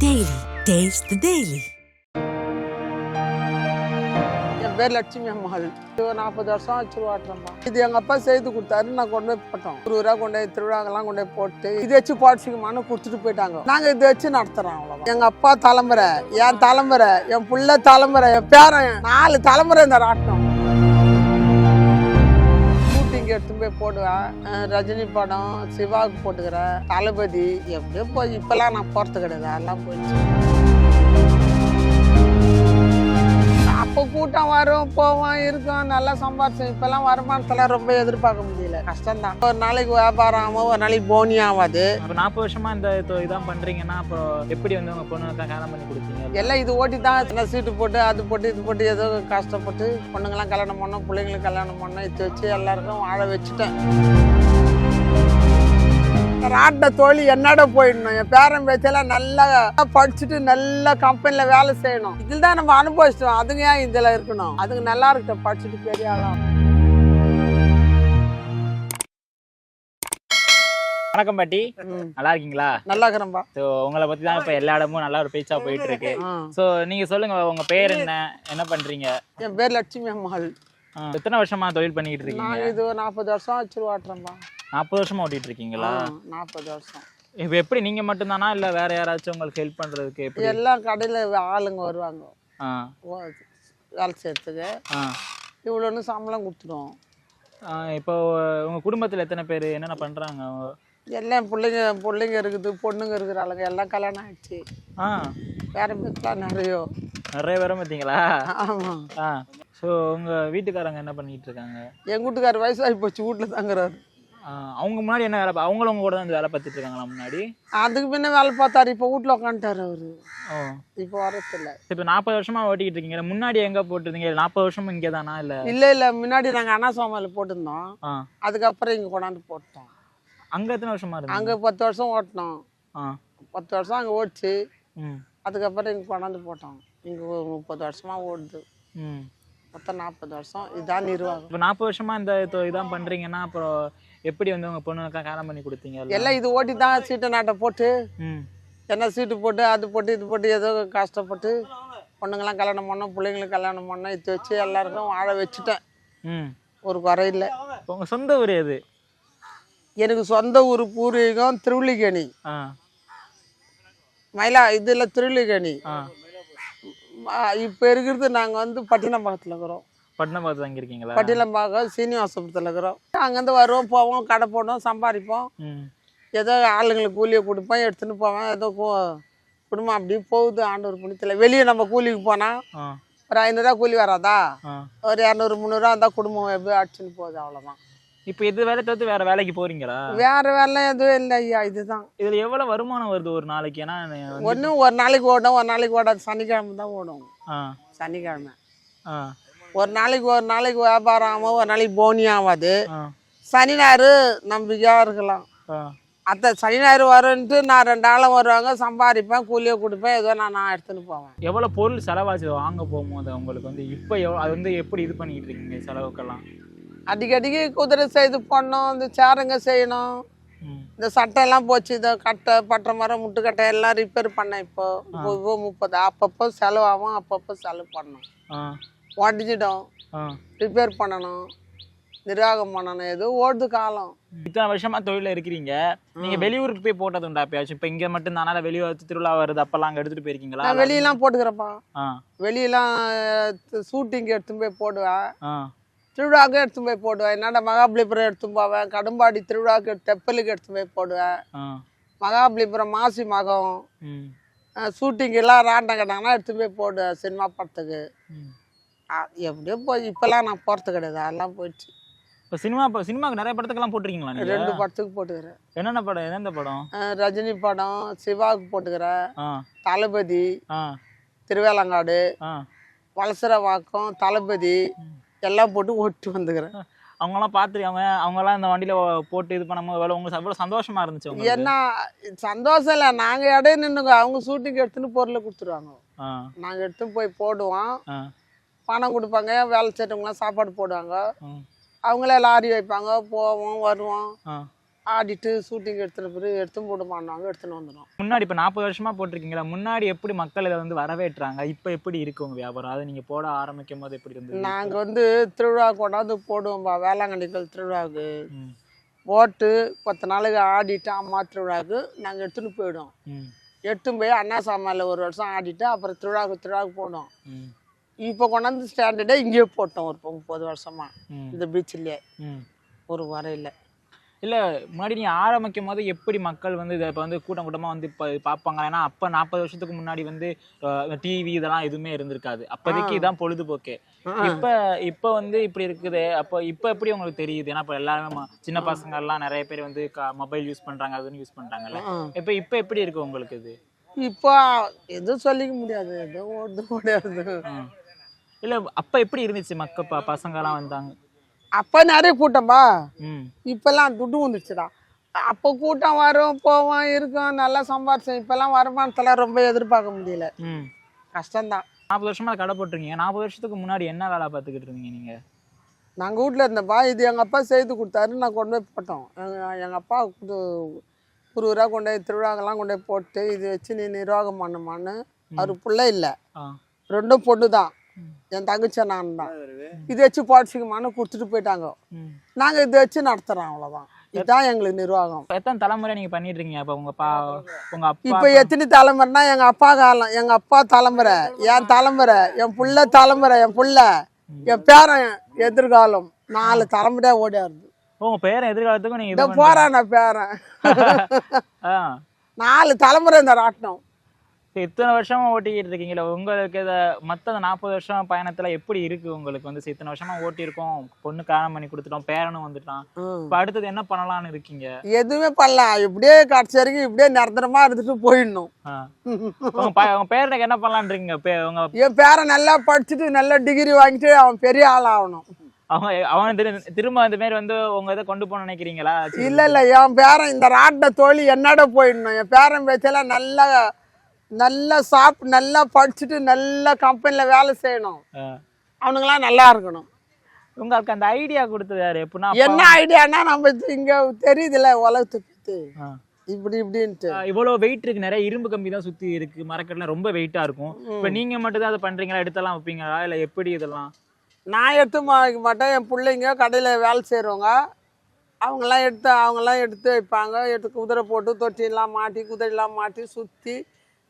Daily. Taste the Daily. என் பேர் லட்சுமி அம்மாள் இது ஒரு நாற்பது வருஷம் ஆச்சு இது எங்கள் அப்பா செய்து கொடுத்தாரு. நான் கொண்டு போய் போட்டோம். ஒரு ரூபா கொண்டு போய் திருவிழாக்கெல்லாம் கொண்டு போய் போட்டு இதை வச்சு பாடிச்சிக்கமான்னு கொடுத்துட்டு போயிட்டாங்க. நாங்கள் இதை வச்சு நடத்துகிறோம் அவ்வளோ எங்கள் அப்பா தலைமுறை என் தலைமுறை என் பிள்ளை தலைமுறை என் பேரன் நாலு தலைமுறை இந்த ராட்டினம் வாங்கி எடுத்து போய் போடுவேன். ரஜினி படம் சிவாவுக்கு போட்டுக்கிறேன். தளபதி எப்படியோ போய் இப்போல்லாம் நான் போகிறது கிடையாது. அதெல்லாம் போயிடுச்சு. வரும் போவோம் இருக்கும் நல்லா சம்பாரிச்சோம். இப்பெல்லாம் வருமானத்தெல்லாம் ரொம்ப எதிர்பார்க்க முடியல. கஷ்டம்தான். ஒரு நாளைக்கு வியாபாரம் ஆகும் ஒரு நாளைக்கு போனி ஆகாது அப்போ நாற்பது வருஷமா இந்த இதான் பண்றீங்கன்னா அப்புறம் எப்படி வந்து உங்க பொண்ணுக்கு கல்யாணம் பண்ணி கொடுத்தீங்க எல்லாம் இது ஓட்டி தான் சீட்டு போட்டு அது போட்டு இது போட்டு ஏதோ கஷ்டப்பட்டு பொண்ணுங்களாம் கல்யாணம் பண்ணோம் பிள்ளைங்களுக்கு கல்யாணம் பண்ணோம் இது வச்சு எல்லாருக்கும் வாழ வச்சுட்டேன். ராட்டின தொழில் என்னோட போயிடணும்? என் பேரன் பேச்செல்லாம் நல்லா படிச்சுட்டு நல்ல கம்பெனியில் வேலை செய்யணும். இதில் தான் நம்ம அனுபவிச்சிட்டோம். அதுங்க ஏன் இதில் இருக்கணும்? அதுங்க நல்லா இருக்கட்டும். படிச்சுட்டு பெரிய ஆளா. வணக்கம் பாட்டி. நல்லா இருக்கீங்களா? நல்லா இருக்கிறேன்பா. ஸோ உங்களை பத்தி தான் இப்போ எல்லா இடமும் நல்ல ஒரு பேச்சா போயிட்டு இருக்கு. ஸோ நீங்க சொல்லுங்க உங்க பேர் என்ன? என்ன பண்றீங்க? என் பேர் லட்சுமி அம்மாள். எத்தனை வருஷமா தொழில் பண்ணிக்கிட்டு இருக்கீங்க? இது ஒரு நாற்பது வருஷம் வச்சு ஓட்டுறேன்பா நாற்பது வருஷமா ஓட்டிட்டு இருக்கீங்களா நாற்பது வருஷம். இப்போ எப்படி நீங்க மட்டும்தானா? இல்ல வேற யாராச்சும் உங்களுக்கு ஹெல்ப் பண்றதுக்கு எப்படி? எல்லாம் கடையில் ஆளுங்க வருவாங்க. வேலை செய்யறதுக்கு. இவ்வளோன்னு சம்பளம் கொடுத்துருவோம் ஆ, இப்போ உங்க குடும்பத்துல எத்தனை பேர்? என்னென்ன பண்றாங்க? எல்லாம் பிள்ளைங்க பிள்ளைங்க இருக்குது பொண்ணுங்க இருக்கிறாளுங்க. எல்லாம் கல்யாணம் ஆயிடுச்சு. ஆ. வேற பேருக்குலாம் நிறைய. நிறைய பேரும் பார்த்தீங்களா? ஆமாம் ஆ. ஸோ உங்க வீட்டுக்காரங்க என்ன பண்ணிட்டு இருக்காங்க? எங்கள் வீட்டுக்கார் வயசாகி போச்சு வீட்டில் தங்குறாரு. அவங்க முன்னாடி என்ன வேலை அவங்களும் உங்க கூட தான் வேலை பார்த்துட்டு இருக்காங்களா முன்னாடி? அதுக்கு பின்ன வேலை பார்த்தாரு இப்போ வீட்டில் உட்காந்துட்டாரு அவரு. ஓ. இப்போ வரதில்ல இப்போ நாற்பது வருஷமா ஓட்டிக்கிட்டு இருக்கீங்க. முன்னாடி எங்க போட்டிருந்தீங்க? நாற்பது வருஷம் இங்கே தானா இல்ல? இல்லை இல்லை முன்னாடி நாங்கள் அண்ணா சோமாவில் போட்டிருந்தோம். அதுக்கப்புறம் இங்கே கொண்டாந்து போட்டோம். அங்க எத்தனை வருஷமா இருந்தீங்க? அங்கே பத்து வருஷம் ஓட்டினோம். பத்து வருஷம் அங்கே ஓடிச்சு. அதுக்கப்புறம் இங்கே கொண்டாந்து போட்டோம். இங்கே முப்பது வருஷமாக ஓடுது. மொத்தம் நாற்பது வருஷம். இதான் நிர்வாகம். இப்போ நாற்பது வருஷமா இந்த இதான் பண்றீங்கன்னா அப்புறம் எப்படி வந்து உங்க பொண்ணுக்கு கல்யாணம் பண்ணி கொடுத்தீங்க எல்லாம்? இது ஓட்டி தான் சீட்டை நாட்டை போட்டு என்ன சீட்டு போட்டு அது போட்டு இது போட்டு ஏதோ கஷ்டப்பட்டு பொண்ணுங்களாம் கல்யாணம் பண்ணோம் பிள்ளைங்களுக்கு கல்யாணம் பண்ணோம் இது வச்சு எல்லாருக்கும் வாழ வச்சுட்டேன். ஒரு குறை இல்லை இப்போ உங்க சொந்த ஊர் எது? எனக்கு சொந்த ஊர் பூர்வீகம் திருவள்ளிக்கேணி மயிலா இதில் திருவள்ளிக்கேணி இப்போ இருக்கிறது நாங்கள் வந்து பட்டினம்பாக்கத்தில் இருக்கிறோம். பட்டினம் பார்த்து தங்கியிருக்கீங்களா பட்டினம்பாக்கம் சீனிவாசபுரத்தில் இருக்கிறோம். அங்கேருந்து வருவோம் போவோம் கடை போடுவோம் சம்பாதிப்போம். ஏதோ ஆளுங்களுக்கு கூலியை கொடுப்பேன் எடுத்துன்னு போவேன் ஏதோ குடும்பம் அப்படி போகுது ஆண்டவர் புண்ணியத்தில். வெளியே நம்ம கூலிக்கு போனால் ஒரு ஐநூறுரூவா கூலி வராதா? ஒரு இரநூறு முந்நூறுரூவா இருந்தால் குடும்பம் எப்படி அடிச்சுன்னு போகுது அவ்வளோதான் இப்போ இது வேலை தவிர்த்து வேற வேலைக்கு போறீங்களா? வேறு வேலை எதுவும் இல்லை ஐயா இதுதான். இதுல எவ்வளவு வருமானம் வருது ஒரு நாளைக்கு? ஏன்னா ஒன்றும் ஒரு நாளைக்கு ஓடும் ஒரு நாளைக்கு ஓடாது. சனிக்கிழமை தான் ஓடும். சனிக்கிழமை. ஒரு நாளைக்கு ஒரு நாளைக்கு வியாபாரம் ஆகும் ஒரு நாளைக்கு போனி ஆகாது சனி ஞாயிறு நம்பிக்கையாக இருக்கலாம். அத்தை சனி ஞாயிறு வரும்ன்ட்டு நான் ரெண்டு நாளும் வருவாங்க சம்பாதிப்பேன் கூலியை கொடுப்பேன் ஏதோ நான் நான் எடுத்துன்னு போவேன். எவ்வளவு பொருள் செலவாச்சு வாங்க போகும்போது உங்களுக்கு வந்து இப்போ எவ்வளோ அது வந்து எப்படி இது பண்ணிட்டு இருக்கீங்க செலவுக்கெல்லாம்? அடிக்கடிக்கு குதிரை செய்து பண்ணோம் இந்த சேருங்க செய்யணும். இந்த சட்டை எல்லாம் போச்சு இந்த கட்டை பட்டை மரம் முட்டுக்கட்டை எல்லாம் ரிப்பேர் பண்ணேன் இப்போ. இப்போ முப்பது அப்பப்போ செலவாகும் அப்பப்போ செலவு பண்ணணும். ஆ. ரிப்பேர் பண்ணணும். நிர்வாகம் பண்ணணும். ஏதோ ஓடுது காலம். இத்தனை வருஷமா தொழில இருக்கிறீங்க. நீங்க வெளியூருக்கு போய் போட்டது உண்டா எப்பயாச்சும்? இப்போ இங்க மட்டும் தானே வெளியூர் திருவிழா வருது அப்பெல்லாம் அங்க எடுத்துட்டு போயிருக்கீங்களா? வெளியெல்லாம் போட்டுக்கிறேன்ப்பா ஆ. வெளியெல்லாம் ஷூட்டிங் எடுத்துன்னு போய் போடுவேன் திருவிழாவுக்கு எடுத்துன்னு போய் போடுவேன் என்னடா மகாபலிபுரம் எடுத்துன்னு போவேன் கடும்பாடி திருவிழாவுக்கு தெப்பலுக்கு எடுத்துன்னு போய் போடுவேன் மகாபலிபுரம் மாசி மகம். ஷூட்டிங் எல்லாம் ராட்டம் கட்டாங்கன்னா எடுத்துன்னு போய் போடுவேன் சினிமா படத்துக்கு. எப்படியோ போய் இப்போல்லாம் நான் போகிறது கிடையாது. அதெல்லாம் போயிடுச்சு. இப்போ சினிமா இப்போ சினிமாக்கு நிறைய படத்துக்கெல்லாம் போட்டிருக்கீங்களா நீங்க? ரெண்டு படத்துக்கு போட்டுக்கிறேன். என்னென்ன படம்? எந்தெந்த படம்? அஹ் ரஜினி படம் சிவாவுக்கு போட்டுக்கிறேன். ஆ. தளபதி ஆ. திருவேலங்காடு ஆ. வளசரவாக்கம் தளபதி எல்லாம் போட்டு ஓட்டு வந்துக்கிறேன். அவங்கெல்லாம் பார்த்துருக்காங்க. அவங்கெல்லாம் இந்த வண்டியில போட்டு இது பண்ணும்போது எவ்வளோ உங்களுக்கு எவ்வளோ சந்தோஷமா இருந்துச்சு உங்களுக்கு? என்ன சந்தோஷம் இல்லை. நாங்கள் இடையே நின்றுங்க அவங்க ஷூட்டிங் எடுத்துன்னு பொருளை கொடுத்துருவாங்க. ஆ. நாங்கள் எடுத்துன்னு போய் போடுவோம். ஆ. பணம் கொடுப்பாங்க வேலை செய்கிறவங்களாம் சாப்பாடு போடுவாங்க. அவங்களே லாரி வைப்பாங்க போவோம் வருவோம். ஆடிட்டு ஷூட்டிங் எடுத்துன பிறகு எடுத்து போடுமான்னாங்க எடுத்துன்னு வந்துடும் முன்னாடி இப்போ நாற்பது வருஷமா போட்டிருக்கீங்களா? முன்னாடி எப்படி மக்கள் இதை வந்து வரவேற்றாங்க? இப்போ எப்படி இருக்கு வியாபாரம்? அதை நீங்க போட ஆரம்பிக்கும் போது எப்படி இருந்தது? நாங்கள் வந்து திருவிழா கொண்டாந்து போடுவோம்பா வேளாங்கண்ணிகள் திருவிழாவுக்கு. போட்டு பத்து நாளைக்கு ஆடிட்டு அம்மா திருவிழாவுக்கு நாங்கள் எடுத்துன்னு போயிடுவோம். ம், எடுத்துன்னு போய் அண்ணா சாமானில் ஒரு வருஷம் ஆடிட்டு அப்புறம் திருவிழாவுக்கு திருவிழாவுக்கு போனோம். இப்போ கொண்டாந்து ஸ்டாண்டர்டே இங்கேயே போட்டோம் ஒரு முப்பது வருஷமா. இந்த பீச்சிலேயே. ஒரு வரையில் இல்ல. முன்னாடி நீ ஆரம்பிக்கும் போது எப்படி மக்கள் வந்து இதை இப்போ வந்து கூட்டம் கூட்டமா வந்து இப்போ பார்ப்பாங்க? ஏன்னா அப்ப நாற்பது வருஷத்துக்கு முன்னாடி வந்து டிவி இதெல்லாம் எதுவுமே இருந்திருக்காது. அப்போதைக்கு இதான் பொழுதுபோக்கு. இப்ப இப்ப வந்து இப்படி இருக்குது. அப்போ இப்ப எப்படி உங்களுக்கு தெரியுது? ஏன்னா இப்ப எல்லாருமே சின்ன பசங்க எல்லாம் நிறைய பேர் வந்து மொபைல் யூஸ் பண்றாங்க அதுன்னு யூஸ் பண்றாங்கல்ல. இப்ப இப்ப எப்படி இருக்கு உங்களுக்கு இது? இப்போ எதுவும் சொல்லிக்க முடியாது. ஏதோ ஓடுது ஓடியாருது ம். இல்ல அப்ப எப்படி இருந்துச்சு மக்க எல்லாம் வந்தாங்க. அப்போ நிறைய கூட்டம்பா. இப்போல்லாம் துட்டு வந்துடுச்சுடா அப்போ கூட்டம் வரும் போவோம் இருக்கும் நல்லா சம்பாரிச்சோம். இப்போல்லாம் வருமானத்தெல்லாம் ரொம்ப எதிர்பார்க்க முடியல. கஷ்டம்தான். நாற்பது வருஷமா கடை போட்டிருக்கீங்க. நாற்பது வருஷத்துக்கு முன்னாடி என்ன வேலை பார்த்துக்கிட்டு இருந்தீங்க நீங்க? நாங்கள் வீட்டில் இருந்தப்பா இது எங்கள் அப்பா செய்து கொடுத்தாரு. நான் கொண்டு போய் போட்டோம். எங்கள் எங்கள் அப்பா இது குருவராக கொண்டு போய் திருவிழாக்கெல்லாம் கொண்டு போய் போட்டு இது வச்சு நீ நிர்வாகம் பண்ணுமான்னு. அவர் பிள்ளை இல்லை. ரெண்டும் பொண்ணு தான் என் தங்கச்சி நான் தான். இது வச்சு போட்டுச்சுக்குமான்னு கொடுத்துட்டு போயிட்டாங்க. ம். நாங்கள் இதை வச்சு நடத்துகிறோம் அவ்வளோதான் இதுதான் எங்களுக்கு நிர்வாகம். எத்தனை தலைமுறை நீங்க பண்ணிட்டு இருக்கீங்க அப்ப உங்க பா உங்க அப்பா இப்போ எத்தனை தலைமுறைனா எங்கள் அப்பா காலம் எங்கள் அப்பா தலைமுறை என் தலைமுறை என் புள்ள தலைமுறை என் புள்ள என் பேரன் எதிர்காலம். நாலு தலைமுறையாக ஓடியாருது உங்க பேரன் எதிர்காலத்துக்கும் நீங்க இந்த இது பேரன். ஆ. நாலு தலைமுறை இந்த ராட்டினம். இத்தனை வருஷமா ஓட்டிக்கிட்டு இருக்கீங்களா உங்களுக்கு இத மத்த நாற்பது வருஷம் பயணத்துல எப்படி இருக்கு உங்களுக்கு? வந்து இத்தனை வருஷமா ஓட்டியிருக்கோம் பொண்ணு கல்யாணம் பண்ணி கொடுத்துட்டோம் பேரனும் வந்துட்டான். இப்ப அடுத்தது என்ன பண்ணலாம்னு இருக்கீங்க? எதுவுமே பண்ணலாம் இப்படியே கடைசி வரைக்கும் இப்படியே நிரந்தரமா இருந்துட்டு போயிடணும். உங்க பேரனுக்கு என்ன பண்ணலாம்னு இருக்கீங்க? பே- உங்க என் பேரன் நல்லா படிச்சுட்டு நல்ல டிகிரி வாங்கிட்டு அவன் பெரிய ஆள் ஆகணும் அவன் திரு- திரும்ப அந்த மாதிரி வந்து உங்க இதை கொண்டு போக நினைக்கிறீங்களா. இல்ல இல்ல என் பேரன் இந்த ராட்டின தோழி என்னோட போயிடணும். என் பேரன் பேச்செல்லாம் நல்லா நல்லா சாப்பிட்டு நல்லா படிச்சுட்டு நல்ல கம்பெனில வேலை செய்யணும். அவனுங்களாம் நல்லா இருக்கணும். உங்களுக்கு அந்த ஐடியா கொடுத்தது யாரு? எப்படின்னா என்ன ஐடியானா நம்ம இங்க தெரியுதுல்ல உலகத்தை பத்தி. ஆ. இப்படி இப்படின்ட்டு. இவ்வளவு வெயிட் இருக்கு நிறைய இரும்பு கம்பி தான் சுத்தி இருக்கு. மரக்கட்டுல ரொம்ப வெயிட்டா இருக்கும். இப்ப நீங்க மட்டும் தான் அதை பண்றீங்களா? எடுத்தெல்லாம் வைப்பீங்களா? இல்ல எப்படி இதெல்லாம்? நான் எடுத்து வைக்க மாட்டேன். என் பிள்ளைங்க கடையில் வேலை செய்கிறவங்க அவங்கெல்லாம் எடுத்து அவங்கெல்லாம் எடுத்து வைப்பாங்க. எடுத்து குதிரை போட்டு தொட்டிலாம் மாட்டி குதிரைலாம் மாட்டி சுற்றி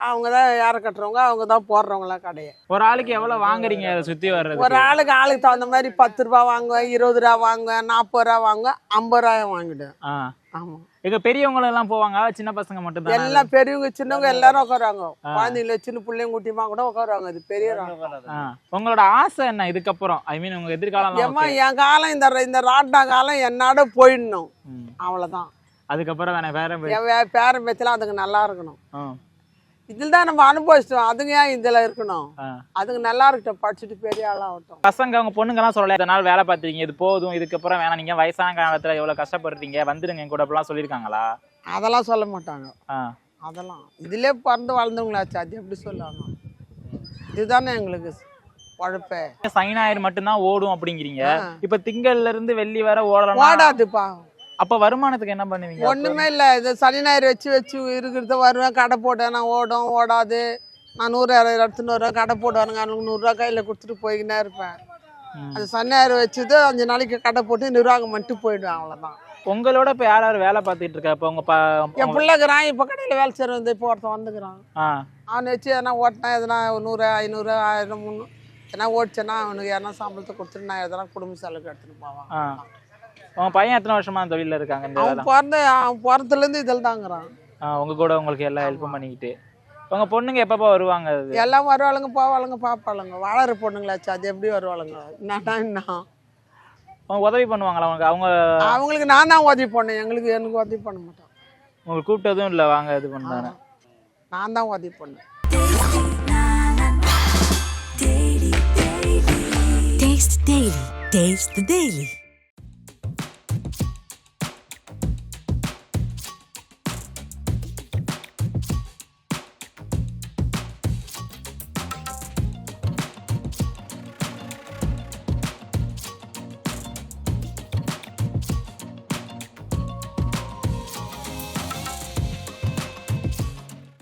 அவங்க தான் ஏற கட்டுறவங்க? அவங்க தான் போடுறவங்களாம் கடையை. ஒரு ஆளுக்கு எவ்வளவு வாங்குறீங்க அதை சுத்தி வர்றது ஒரு ஆளுக்கு ஆளுக்கு தகுந்த மாதிரி பத்து ரூபா வாங்குவேன் இருபது ரூபா வாங்குவேன் நாற்பது ரூபா வாங்குவேன் ஐம்பது ரூபாயும் வாங்கிடுவேன். ஆ. ஆமாம் இங்க பெரியவங்களும் எல்லாம் போவாங்க? சின்ன பசங்க மட்டும் தான் எல்லாம் பெரியவங்க சின்னவங்க எல்லாரும் உட்காருவாங்க. குழந்தைங்கள சின்ன பிள்ளைங்க குட்டிமா கூட உட்காருவாங்க. இது பெரிய. உங்களோட ஆசை என்ன இதுக்கப்புறம்? ஐ மீன் உங்க எதிர்காலம் ஏம்மா என் காலம் இந்த இந்த ராட்டா காலம் என்னோட போயிடணும். அவ்வளோதான் அதுக்கப்புறம் வேணா வேற வே- பேரன் பேச்செல்லாம் அதுங்க நல்லா இருக்கணும். இதில் தான் நம்ம அனுபவிச்சிட்டோம். அதுங்க ஏன் இதில் இருக்கணும். அதுங்க நல்லா இருக்கட்டும் படிச்சுட்டு பெரிய ஆளாகட்டும் பசங்க அவங்க பொண்ணுங்கலாம் சொல்லல இதனால வேலை பார்த்துருக்கீங்க இது போதும் இதுக்கப்புறம் வேணாம் நீங்க வயசான காலத்துல எவ்வளவு கஷ்டப்படுறீங்க வந்துருங்க என் கூட அப்படிலாம் சொல்லியிருக்காங்களா? அதெல்லாம் சொல்ல மாட்டாங்க. அதெல்லாம். இதிலே பிறந்து வளர்ந்தவங்களாச்சு அது எப்படி சொல்லுவாங்க இதுதானே எங்களுக்கு உழைப்பே சனி ஞாயிறு மட்டும்தான் ஓடும் அப்படிங்கிறீங்க. இப்ப திங்கள்ல இருந்து வெள்ளி வர ஓடலாம் ஓடாதுப்பா. அப்ப வருமானத்துக்கு என்ன பண்ணுவீங்க? ஒன்றுமே இல்லை. இது சனி ஞாயிறு வச்சு வச்சு இருக்கிறத வருவேன். கடை போட்டேன். நான் ஓடும் ஓடாது. நான் நூறு எடுத்துன்னு வருவேன் கடை போடுவானுங்க. அவனுக்கு நூறுரூவா கையில் கொடுத்துட்டு போய்க்கினே இருப்பேன். அது சனி ஞாயிறு வச்சுது அஞ்சு நாளைக்கு கடை போட்டு நிர்வாகம் பண்ணிட்டு போயிடுவேன். அவ்வளோதான் உங்களோட இப்ப யார் யார் வேலை பார்த்துட்டு இருக்கா? இப்ப உங்க என் பிள்ளைக்கிறான் இப்போ கடையில் வேலை செய்கிறவன் இப்போ ஒருத்தன் வந்துக்கிறான். அவனை வச்சு எதனா ஓட்டினா எதனா நூறு ஐநூறு ஆயிரம் முந்நூறு எதனா ஓடிச்சேன்னா அவனுக்கு எதனா சம்பளத்தை கொடுத்துட்டு நான் எதனா குடும்ப செலவுக்கு எடுத்துன்னு போவான். உங்க பையன் எத்தனை வருஷமா அந்த தொழில இருக்காங்க இந்த வேலை? அவன் பிறந்த அவன் பிறந்ததுலேருந்து இதில் தாங்கிறான் ஆ, உங்க கூட உங்களுக்கு எல்லா ஹெல்ப்பும் பண்ணிக்கிட்டு. உங்க பொண்ணுங்க எப்பப்ப வருவாங்க அது? எல்லாம் வருவாளுங்க போவாளுங்க பார்ப்பாளுங்க. வளர பொண்ணுங்களாச்சு அது எப்படி வருவாளுங்க? என்னன்னா என்ன? அவங்க உதவி பண்ணுவாங்களா அவங்க? அவங்க அவங்களுக்கு நான் தான் உதவி பண்ணேன் எங்களுக்கு எனக்கு உதவி பண்ண மாட்டான் உங்களுக்கு கூப்பிட்டதும் இல்ல வாங்க இது பண்ணாரு நான் தான் உதவி பண்ணேன் Taste the Daily. Taste the Daily.